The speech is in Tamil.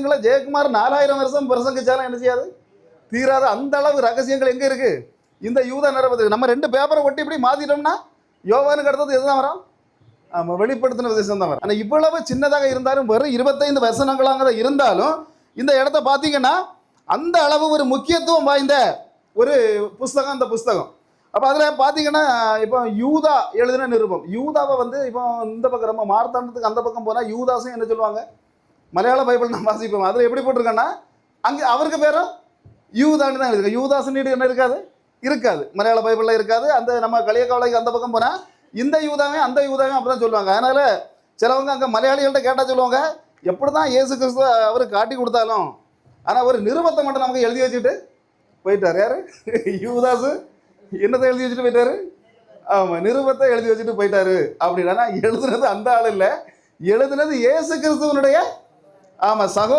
ரகசியங்களை ஜெயக்குமார் நாலாயிரம் வருஷம் பிரசங்கிச்சாலும் என்ன செய்யாது? தீராத அந்த அளவு ரகசியங்கள் எங்கே இருக்குது இந்த யூத நிரபத்துக்கு நம்ம ரெண்டு பேப்பரை ஒட்டி இப்படி மாற்றிட்டோம்னா யோவானுக்கு அடுத்தது எதுதான் வரும்? ஆமாம் வெளிப்படுத்தின விசேஷம் தான் வரும். ஆனால் இவ்வளவு சின்னதாக இருந்தாலும் வெறும் இருபத்தைந்து வசனங்களாக இருந்தாலும் இந்த இடத்த பார்த்தீங்கன்னா அந்த அளவு ஒரு முக்கியத்துவம் வாய்ந்த ஒரு புஸ்தகம் அந்த புஸ்தகம். அப்போ அதில் பார்த்தீங்கன்னா இப்போ யூதா எழுதின நிருபம். யூதாவை வந்து இப்போ இந்த பக்கம் நம்ம மார்த்தாண்டத்துக்கு அந்த பக்கம் போனால் யூதாஸும் என்ன சொல்லுவாங்க? மலையாள பைபிள் நம்ம வாசிப்போம் அதில் எப்படி போட்டிருக்கேன்னா அங்கே அவருக்கு பேரும் யூதான்னு தான் இருக்கு யூதாசுன்னு என்ன இருக்காது? இருக்காது. மலையாள பைபிளில் இருக்காது. அந்த நம்ம களியக்காவலைக்கு அந்த பக்கம் போனால் இந்த யூதாவே அந்த யூதாவே அப்படி தான் சொல்லுவாங்க. அதனால் சிலவங்க அங்கே மலையாளிகள்கிட்ட கேட்டால் சொல்லுவாங்க எப்படி தான் ஏசு கிறிஸ்துவ அவர் காட்டி கொடுத்தாலும் ஆனால் ஒரு நிருபத்தை மட்டும் நமக்கு எழுதி வச்சுட்டு போயிட்டார். யார்? யூதாஸு என்னத்தை எழுதி வச்சுட்டு போயிட்டாரு? ஆமாம் நிருபத்தை எழுதி வச்சுட்டு போயிட்டாரு. அப்படின்னா. எழுதுனது அந்த ஆள் இல்லை. எழுதுனது இயேசு கிறிஸ்துவனுடைய ஆமாம் சகோதர